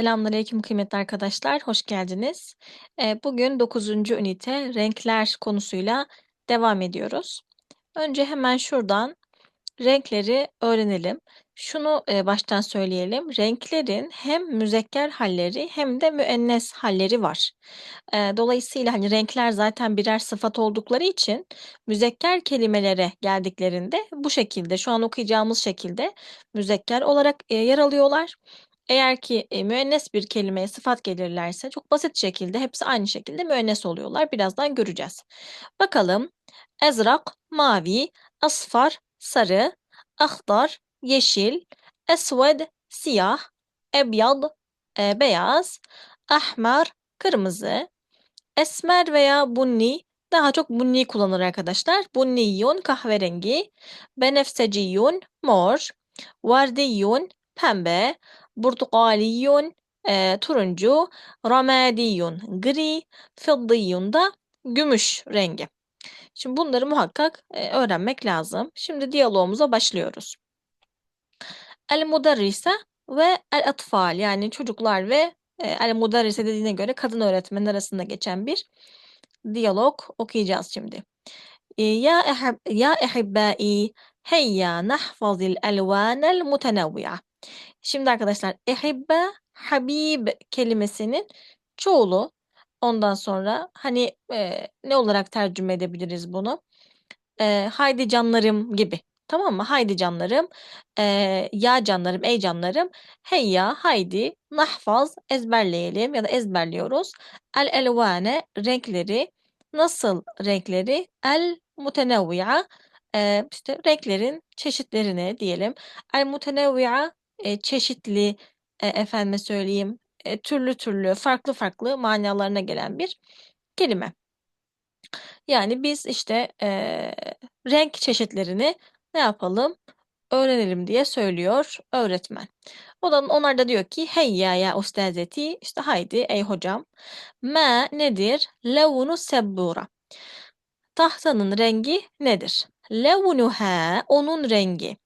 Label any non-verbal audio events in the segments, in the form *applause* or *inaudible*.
Selamünaleyküm kıymetli arkadaşlar, hoş geldiniz. Eee, bugün 9. ünite renkler konusuyla devam ediyoruz. Önce hemen şuradan renkleri öğrenelim. Şunu eee, baştan söyleyelim. Renklerin hem müzekker halleri hem de müennes halleri var. Eee, dolayısıyla hani renkler zaten birer sıfat oldukları için müzekker kelimelere geldiklerinde bu şekilde, şu an okuyacağımız şekilde müzekker olarak eee, yer alıyorlar. Eğer ki e, müennes bir kelimeye sıfat gelirlerse çok basit şekilde hepsi aynı şekilde müennes oluyorlar. Birazdan göreceğiz. Bakalım. Ezrak, mavi, asfar, sarı, ahdar, yeşil, esved, siyah, ebyad, e, beyaz, ahmar, kırmızı, esmer veya bunni, daha çok bunni kullanır arkadaşlar. Bunniyun kahverengi, benefseciyun mor, vardiyun pembe, Burtukaliyun e, turuncu, ramadiyun gri, fiddiyun da gümüş rengi. Şimdi bunları muhakkak e, öğrenmek lazım. Şimdi diyalogumuza başlıyoruz. El mudarrise ve el atfal yani çocuklar ve e, el mudarrise dediğine göre kadın öğretmen arasında geçen bir diyalog okuyacağız şimdi. E, ya ehab ya ehibbai heyya nahfazil elvanel mutenevvi'a. Şimdi arkadaşlar ehibbe, habib kelimesinin çoğulu. Ondan sonra hani e, ne olarak tercüme edebiliriz bunu? E, haydi canlarım gibi. Tamam mı? Haydi canlarım, e, ya canlarım, ey canlarım, hey ya, haydi, nahfaz, ezberleyelim ya da ezberliyoruz. El elvane, renkleri, nasıl renkleri? El mutenevvi'a, e, işte renklerin çeşitlerini diyelim. El mutenevvi'a, e, çeşitli, e, efendime söyleyeyim, e, türlü türlü, farklı farklı manalarına gelen bir kelime. Yani biz işte e, renk çeşitlerini ne yapalım? Öğrenelim diye söylüyor öğretmen. O da onlar da diyor ki hey ya ya ustazeti işte haydi ey hocam. Ma nedir? Levnu sebbura. Tahtanın rengi nedir? Levnuha onun rengi.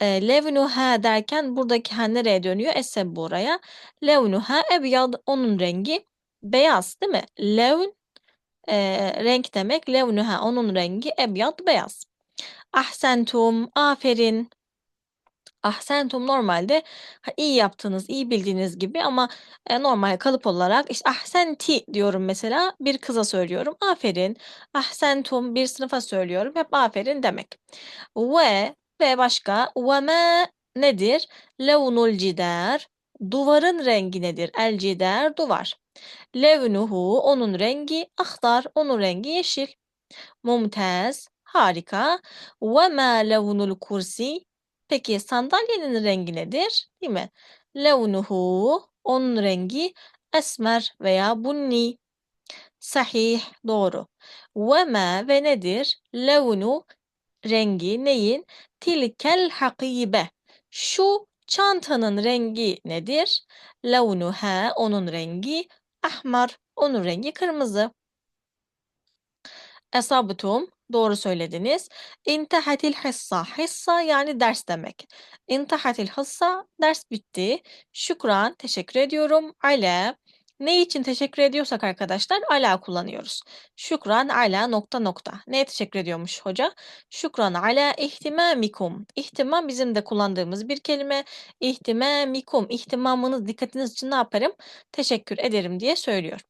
E, levnuha derken buradaki ha nereye dönüyor? Esebbura'ya. Levnuha ebyad onun rengi beyaz değil mi? Levn e, renk demek. Levnuha onun rengi ebyad beyaz. Ahsentum aferin. Ahsentum normalde iyi yaptınız, iyi bildiğiniz gibi ama e, normal kalıp olarak işte ahsenti diyorum mesela bir kıza söylüyorum. Aferin. Ahsentum bir sınıfa söylüyorum. Hep aferin demek. Ve ve başka ve nedir? Levnul cidar. Duvarın rengi nedir? El cidar duvar. Levnuhu onun rengi ahdar onun rengi yeşil. Mumtaz harika. Ve ma levnul kursi Peki sandalyenin rengi nedir? Değil mi? Levnuhu onun rengi esmer veya bunni. Sahih doğru. Ve ma ve nedir? Levnu rengi neyin? Tilkel hakibe. Şu çantanın rengi nedir? Levnuha onun rengi ahmar. Onun rengi kırmızı. Esabtum doğru söylediniz. İntehatil hissa. Hissa yani ders demek. İntehatil hissa ders bitti. Şükran teşekkür ediyorum. Ale ne için teşekkür ediyorsak arkadaşlar ala kullanıyoruz. Şükran ala nokta nokta. Neye teşekkür ediyormuş hoca? Şükran ala ihtimamikum. İhtimam bizim de kullandığımız bir kelime. İhtimamikum. İhtimamınız, dikkatiniz için ne yaparım? Teşekkür ederim diye söylüyor.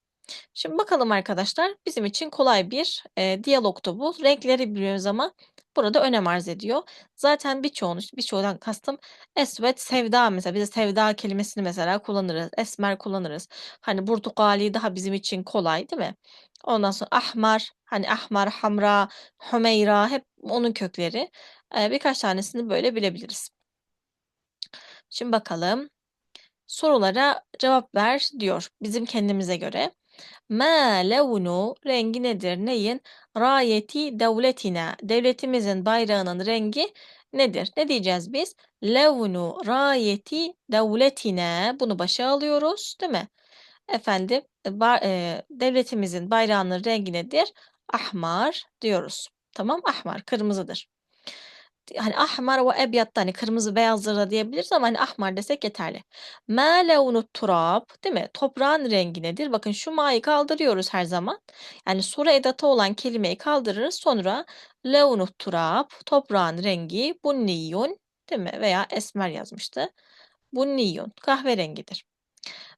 Şimdi bakalım arkadaşlar bizim için kolay bir e, diyalogtu bu. Renkleri biliyoruz ama burada önem arz ediyor. Zaten birçoğunu, birçoğundan kastım esvet, sevda mesela. Biz de sevda kelimesini mesela kullanırız. Esmer kullanırız. Hani burtukali daha bizim için kolay değil mi? Ondan sonra ahmar, hani ahmar, hamra, hümeyra hep onun kökleri. E, birkaç tanesini böyle bilebiliriz. Şimdi bakalım. Sorulara cevap ver diyor bizim kendimize göre. Ma levnu rengi nedir? Neyin? Rayeti devletina. Devletimizin bayrağının rengi nedir? Ne diyeceğiz biz? Levnu rayeti devletina. Bunu başa alıyoruz, değil mi? Efendim, e, devletimizin bayrağının rengi nedir? Ahmar diyoruz. Tamam, ahmar, kırmızıdır. Hani ahmar ve ebyat hani kırmızı beyazdır da diyebiliriz ama hani ahmar desek yeterli. Ma levnu turab değil mi? Toprağın rengi nedir? Bakın şu ma'yı kaldırıyoruz her zaman. Yani soru edatı olan kelimeyi kaldırırız. Sonra levnu turab toprağın rengi bunniyun değil mi? Veya esmer yazmıştı. Bunniyun kahverengidir.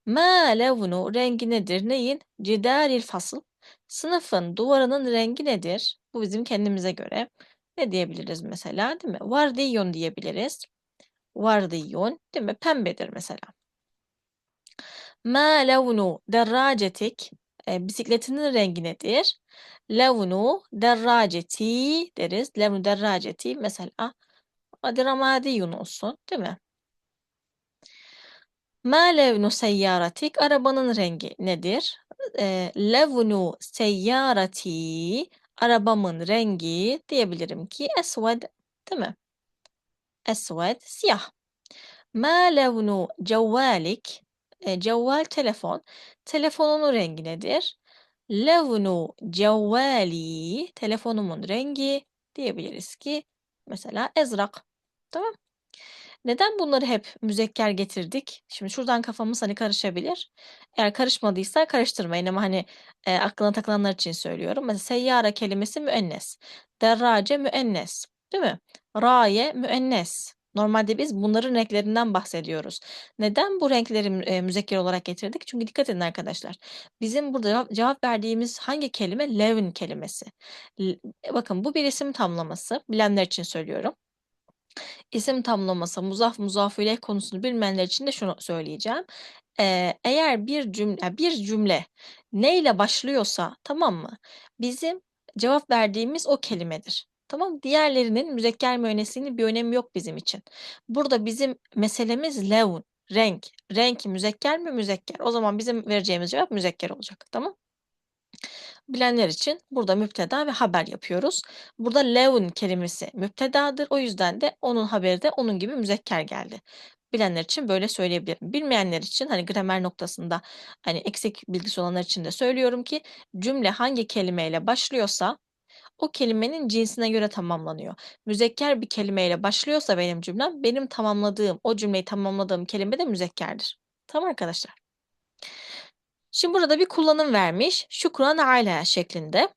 Ma levnu rengi nedir? Neyin? Cidaril fasıl. Sınıfın duvarının rengi nedir? Bu bizim kendimize göre. Ne diyebiliriz mesela değil mi? Vardiyun diyebiliriz. Vardiyun değil mi? Pembedir mesela. Ma levnu derracetik. E, bisikletinin rengi nedir? Levnu derraceti deriz. Levnu derraceti mesela hadi ramadiyun olsun değil mi? Ma levnu seyyaratik? Arabanın rengi nedir? E, levnu seyyarati arabamın rengi diyebilirim ki esved değil mi? Esved siyah. Ma levnu cevvalik? E, cevval telefon. Telefonunun rengi nedir? Levnu cevvali telefonumun rengi diyebiliriz ki mesela ezrak. Tamam. Neden bunları hep müzekker getirdik? Şimdi şuradan kafamız hani karışabilir. Eğer karışmadıysa karıştırmayın ama hani e, aklına takılanlar için söylüyorum. Mesela seyyara kelimesi müennes. Derrace müennes. Değil mi? Raye müennes. Normalde biz bunların renklerinden bahsediyoruz. Neden bu renkleri e, müzekker olarak getirdik? Çünkü dikkat edin arkadaşlar. Bizim burada cevap, cevap verdiğimiz hangi kelime? Levin kelimesi. L bakın bu bir isim tamlaması. Bilenler için söylüyorum. İsim tamlaması, muzaf, muzafı ileyh konusunu bilmeyenler için de şunu söyleyeceğim. Eee, eğer bir cümle, bir cümle neyle başlıyorsa tamam mı? Bizim cevap verdiğimiz o kelimedir. Tamam Diğerlerinin müzekker müennesinin bir önemi yok bizim için. Burada bizim meselemiz levn, renk. Renk müzekker mi? Müzekker. O zaman bizim vereceğimiz cevap müzekker olacak. Tamam Bilenler için burada müpteda ve haber yapıyoruz. Burada levn kelimesi müptedadır. O yüzden de onun haberi de onun gibi müzekker geldi. Bilenler için böyle söyleyebilirim. Bilmeyenler için hani gramer noktasında hani eksik bilgisi olanlar için de söylüyorum ki cümle hangi kelimeyle başlıyorsa o kelimenin cinsine göre tamamlanıyor. Müzekker bir kelimeyle başlıyorsa benim cümlem benim tamamladığım o cümleyi tamamladığım kelime de müzekkerdir. Tamam arkadaşlar. Şimdi burada bir kullanım vermiş. Şükran ala şeklinde.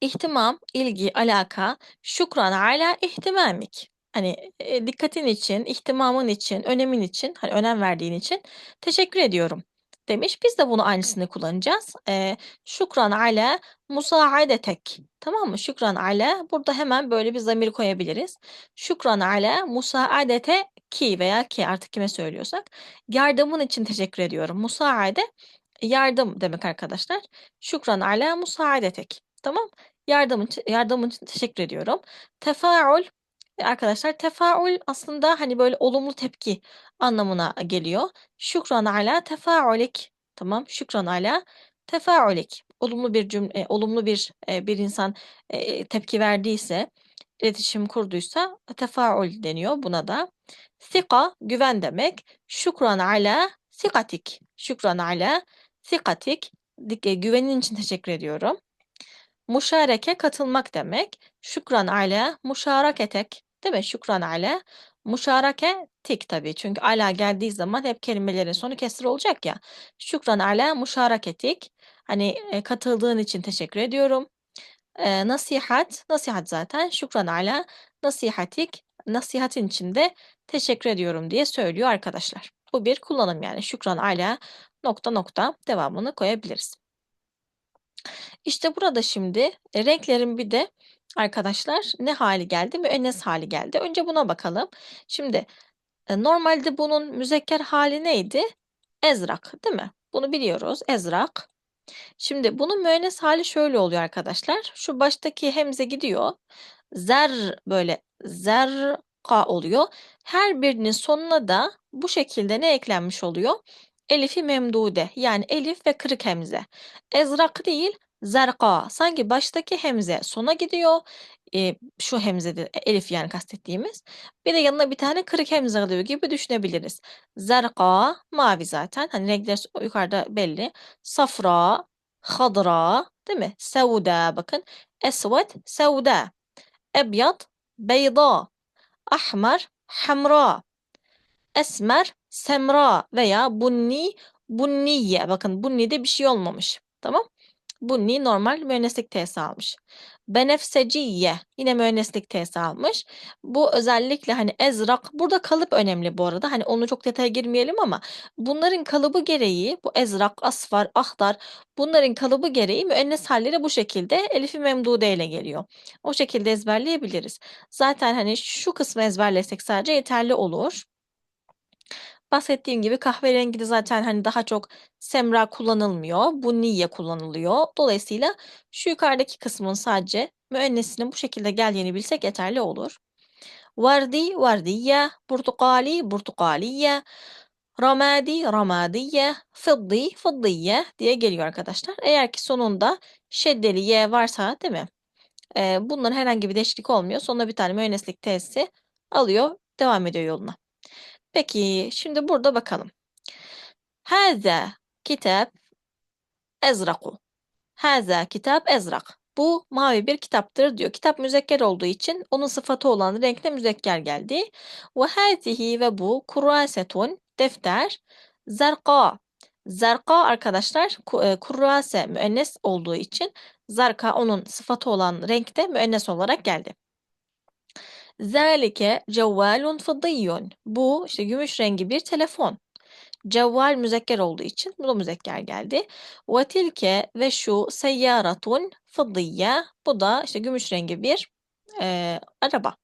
İhtimam, ilgi, alaka, şükran ala ihtimamik. Hani e, dikkatin için, ihtimamın için, önemin için, hani önem verdiğin için teşekkür ediyorum demiş. Biz de bunu aynısını kullanacağız. E, şükran ala musaadetek. Tamam mı? Şükran ala. Burada hemen böyle bir zamir koyabiliriz. Şükran ala musaadete ki veya ki artık kime söylüyorsak. Yardımın için teşekkür ediyorum. Musaade yardım demek arkadaşlar. Şükran ala musaadetek. Tamam. Yardım için, yardım için teşekkür ediyorum. Tefaül arkadaşlar tefaül aslında hani böyle olumlu tepki anlamına geliyor. Şükran ala tefaülik. Tamam. Şükran ala tefaülik. Olumlu bir cümle, olumlu bir e, bir insan e, tepki verdiyse, iletişim kurduysa tefaül deniyor buna da. Sika güven demek. Şükran ala sikatik. Şükran ala sikatik. Güvenin için teşekkür ediyorum. Muşareke katılmak demek. Şükran ala muşaraketek. Değil mi? Şükran ala. Muşarake tik tabii. Çünkü ala geldiği zaman hep kelimelerin sonu kesir olacak ya. Şükran ala muşaraketik. Hani e, katıldığın için teşekkür ediyorum. E, nasihat. Nasihat zaten. Şükran ala nasihatik. Nasihatin için de teşekkür ediyorum diye söylüyor arkadaşlar. Bu bir kullanım yani. Şükran ala nokta nokta devamını koyabiliriz. İşte burada şimdi e, renklerin bir de arkadaşlar ne hali geldi? Müennes hali geldi. Önce buna bakalım. Şimdi e, normalde bunun müzekker hali neydi? Ezrak değil mi? Bunu biliyoruz. Ezrak. Şimdi bunun müennes hali şöyle oluyor arkadaşlar. Şu baştaki hemze gidiyor. Zer böyle zerka oluyor. Her birinin sonuna da bu şekilde ne eklenmiş oluyor? Elifi memdude yani elif ve kırık hemze. Ezrak değil zerka sanki baştaki hemze sona gidiyor. E, şu hemzedir elif yani kastettiğimiz. Bir de yanına bir tane kırık hemze alıyor gibi düşünebiliriz. Zerka mavi zaten hani renkler yukarıda belli. Safra, hadra değil mi? Sevda bakın. Esved, sevda. Ebyat, beyda, ahmar, hamra, esmer, semra veya bunni, bunniye. Bakın bunni'de bir şey olmamış. Tamam. Bunni normal müenneslik T'si almış. Benefseciye yine müenneslik T'si almış. Bu özellikle hani ezrak burada kalıp önemli bu arada. Hani onu çok detaya girmeyelim ama bunların kalıbı gereği bu ezrak, asfar, ahdar bunların kalıbı gereği müennes halleri bu şekilde elifi memdude ile geliyor. O şekilde ezberleyebiliriz. Zaten hani şu kısmı ezberlesek sadece yeterli olur. Bahsettiğim gibi kahverengi de zaten hani daha çok semra kullanılmıyor. Bu niye kullanılıyor. Dolayısıyla şu yukarıdaki kısmın sadece müennesinin bu şekilde geldiğini bilsek yeterli olur. Vardi, vardiye, portukali, portukaliye, ramadi, ramadiye, fıddi, fıddiye diye geliyor arkadaşlar. Eğer ki sonunda şeddeli ye varsa değil mi? Ee, bunların herhangi bir değişiklik olmuyor. Sonuna bir tane müenneslik t'si alıyor, devam ediyor yoluna. Peki şimdi burada bakalım. Haza kitap ezraku. Haza kitap ezrak. Bu mavi bir kitaptır diyor. Kitap müzekker olduğu için onun sıfatı olan renkte müzekker geldi. Ve hazihi ve bu kurasetun defter zerka. Zerka arkadaşlar e, kurase müennes olduğu için zarka onun sıfatı olan renkte müennes olarak geldi. Zalike cevvalun fıddiyyun. Bu işte gümüş rengi bir telefon. Cevval müzekker olduğu için bu da müzekker geldi. Ve tilke ve şu seyyaratun fıddiyye. Bu da işte gümüş rengi bir e, araba.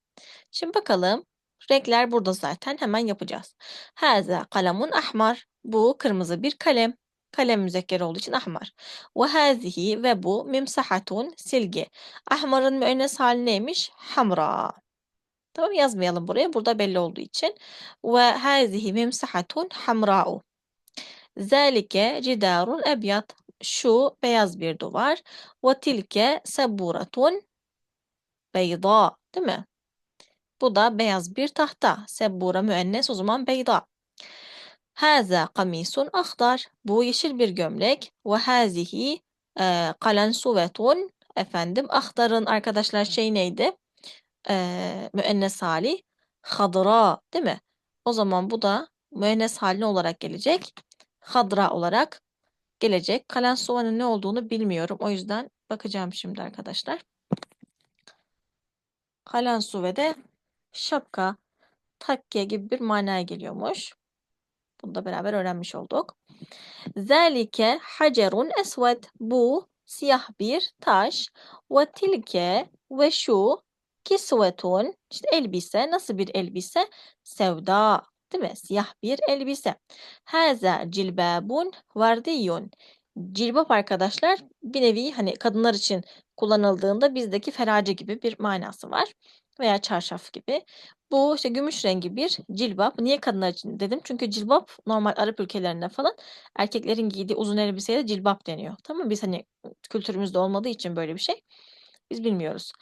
Şimdi bakalım. Renkler burada zaten hemen yapacağız. Haza kalemun ahmar. Bu kırmızı bir kalem. Kalem müzekker olduğu için ahmar. Ve hazihi ve bu mimsahatun silgi. Ahmarın müennes hali neymiş? Hamra. Tamam yazmayalım buraya. Burada belli olduğu için. Ve hazihi mimsahatun hamra'u. Zalike cidarun ebyat. Şu beyaz bir duvar. Ve tilke seburatun beyda. Değil mi? Bu da beyaz bir tahta. Sebura müennes o zaman beyda. Haza kamisun ahdar. Bu yeşil bir gömlek. Ve hazihi e, kalensuvetun. Efendim ahdarın arkadaşlar şey neydi? E, müennes hali hadra değil mi? O zaman bu da müennes haline olarak gelecek. Hadra olarak gelecek. Kalan soğanın ne olduğunu bilmiyorum. O yüzden bakacağım şimdi arkadaşlar. Kalan suvede şapka, takke gibi bir manaya geliyormuş. Bunu da beraber öğrenmiş olduk. Zalike hacerun esved. Bu siyah bir taş. Ve tilke ve şu Kisvetun işte elbise nasıl bir elbise? Sevda değil mi? Siyah bir elbise. Haza cilbabun vardiyun. Cilbap arkadaşlar bir nevi hani kadınlar için kullanıldığında bizdeki ferace gibi bir manası var. Veya çarşaf gibi. Bu işte gümüş rengi bir cilbap. Niye kadınlar için dedim? Çünkü cilbap normal Arap ülkelerinde falan erkeklerin giydiği uzun elbiseye de cilbap deniyor. Tamam mı? Biz hani kültürümüzde olmadığı için böyle bir şey. Biz bilmiyoruz.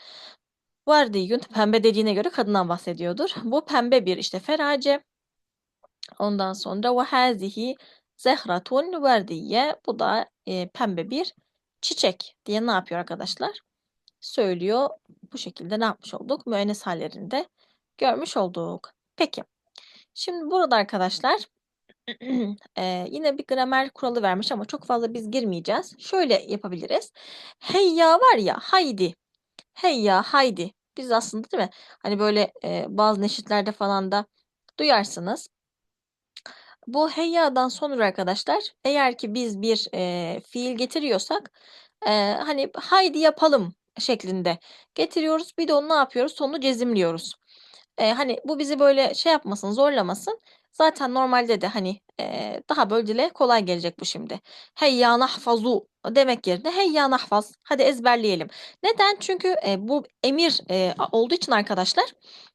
Vardiyun pembe dediğine göre kadından bahsediyordur. Bu pembe bir işte ferace. Ondan sonra ve hazihi zehratun verdiye. Bu da e, pembe bir çiçek diye ne yapıyor arkadaşlar? Söylüyor. Bu şekilde ne yapmış olduk? Müennes hallerinde görmüş olduk. Peki. Şimdi burada arkadaşlar *clears throat* e, yine bir gramer kuralı vermiş ama çok fazla biz girmeyeceğiz. Şöyle yapabiliriz. Heyya var ya haydi. Heyya haydi. Biz aslında değil mi? Hani böyle e, bazı neşitlerde falan da duyarsınız. Bu heyya'dan sonra arkadaşlar eğer ki biz bir e, fiil getiriyorsak e, hani haydi yapalım şeklinde getiriyoruz. Bir de onu ne yapıyoruz? Sonunu cezimliyoruz. E, hani bu bizi böyle şey yapmasın, zorlamasın. Zaten normalde de hani e, daha böyle dile kolay gelecek bu şimdi. Heyya nahfazu demek yerine heyya nahfaz. Hadi ezberleyelim. Neden? Çünkü e, bu emir e, olduğu için arkadaşlar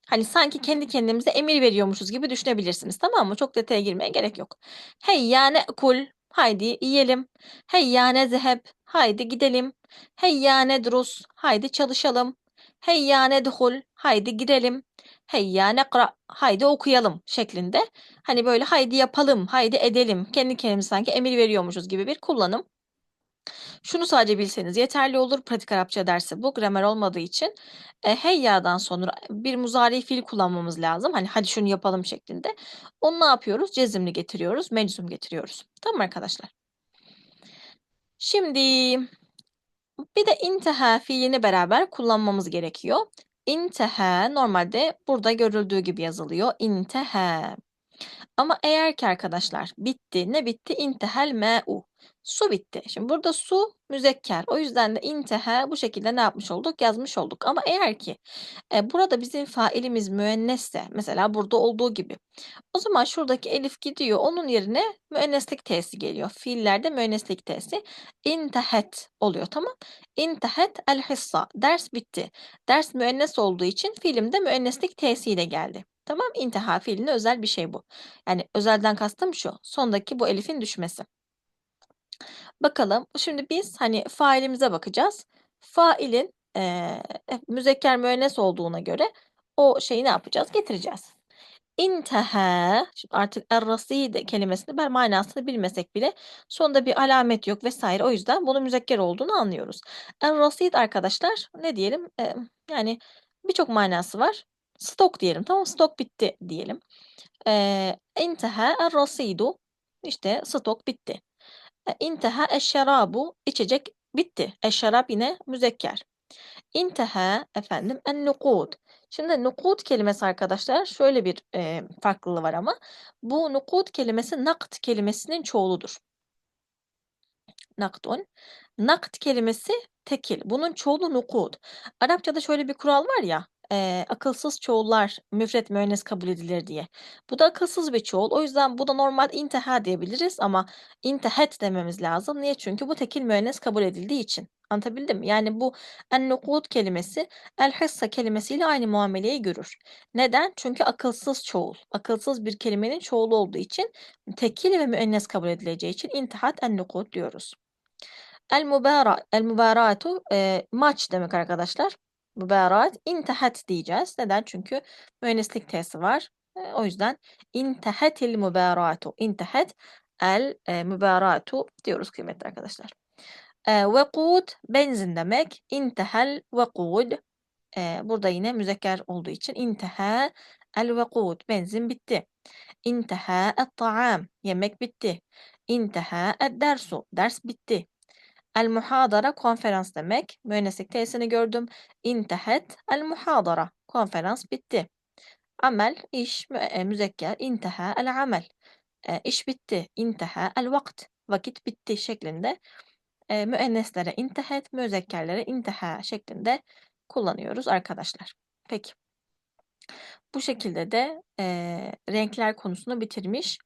hani sanki kendi kendimize emir veriyormuşuz gibi düşünebilirsiniz. Tamam mı? Çok detaya girmeye gerek yok. Heyya ne'kul. Haydi yiyelim. Heyya nezheb. Haydi gidelim. Heyya nedrus. Haydi çalışalım. Heyya nedhul. Haydi girelim. Heyya nekra. Haydi okuyalım şeklinde. Hani böyle haydi yapalım, haydi edelim. Kendi kendimize sanki emir veriyormuşuz gibi bir kullanım. Şunu sadece bilseniz yeterli olur. Pratik Arapça dersi bu. Gramer olmadığı için e, heyya'dan sonra bir muzari fiil kullanmamız lazım. Hani hadi şunu yapalım şeklinde. Onu ne yapıyoruz? Cezimli getiriyoruz, meczum getiriyoruz. Tamam arkadaşlar? Şimdi bir de inteha fiilini beraber kullanmamız gerekiyor. İnteha normalde burada görüldüğü gibi yazılıyor. İnteha. Ama eğer ki arkadaşlar bitti. Ne bitti? İntehel me'u. Su bitti. Şimdi burada su müzekker. O yüzden de inteha bu şekilde ne yapmış olduk? Yazmış olduk. Ama eğer ki e, burada bizim failimiz müennesse mesela burada olduğu gibi o zaman şuradaki elif gidiyor. Onun yerine müenneslik t'si geliyor. Fiillerde müenneslik t'si. İntehet oluyor tamam. İntehet el hissa. Ders bitti. Ders müennes olduğu için fiilimde müenneslik t'siyle geldi. Tamam. İnteha fiiline özel bir şey bu. Yani özelden kastım şu. Sondaki bu elifin düşmesi. Bakalım. Şimdi biz hani failimize bakacağız. Failin eee müzekker müennes olduğuna göre o şeyi ne yapacağız? Getireceğiz. İnteha, şimdi artık er-rasid kelimesini ben manasını bilmesek bile sonunda bir alamet yok vesaire. O yüzden bunun müzekker olduğunu anlıyoruz. Er-rasid arkadaşlar ne diyelim? Eee, yani birçok manası var. Stok diyelim. Tamam stok bitti diyelim. Eee inteha er-rasidu işte stok bitti. E, İnteha eşşerabu içecek bitti. Eşşerab yine müzekker. İnteha efendim en nukud. Şimdi nukud kelimesi arkadaşlar şöyle bir e, farklılığı var ama bu nukud kelimesi nakt kelimesinin çoğuludur. Naktun. Nakt kelimesi tekil. Bunun çoğulu nukud. Arapçada şöyle bir kural var ya e, akılsız çoğullar müfret müennes kabul edilir diye. Bu da akılsız bir çoğul. O yüzden bu da normal inteha diyebiliriz ama intehet dememiz lazım. Niye? Çünkü bu tekil müennes kabul edildiği için. Anlatabildim mi? Yani bu en-nukud kelimesi el-hissa kelimesiyle aynı muameleyi görür. Neden? Çünkü akılsız çoğul. Akılsız bir kelimenin çoğulu olduğu için tekil ve müennes kabul edileceği için intihat en-nukud diyoruz. El-mübara, el-mübaratu e, maç demek arkadaşlar. Mübarat intehat diyeceğiz. Neden? Çünkü müenneslik t'si var. E, o yüzden intehatil mübaratu. İntehat el e, mübaratu diyoruz kıymetli arkadaşlar. E, vekud benzin demek. İntehel vekud. E, burada yine müzekker olduğu için inteha el vekud. Benzin bitti. İnteha et taam. Yemek bitti. İnteha et dersu. Ders bitti. El muhadara konferans demek. Müenneslik t'sini gördüm. İntehet el muhadara. Konferans bitti. Amel iş e, müzekker. İnteha el amel. E, iş bitti. İnteha el vakt. Vakit bitti şeklinde e, müenneslere intehet, müzekkerlere inteha şeklinde kullanıyoruz arkadaşlar. Peki. Bu şekilde de e, renkler konusunu bitirmiş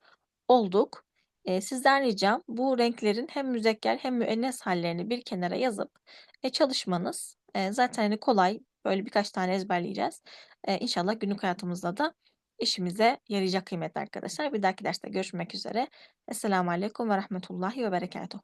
olduk. E, sizden ricam bu renklerin hem müzekker hem müennes hallerini bir kenara yazıp e, çalışmanız. E, zaten hani kolay. Böyle birkaç tane ezberleyeceğiz. E, inşallah günlük hayatımızda da işimize yarayacak kıymetli arkadaşlar. Bir dahaki derste görüşmek üzere. Esselamu Aleyküm ve Rahmetullahi ve Berekatuhu.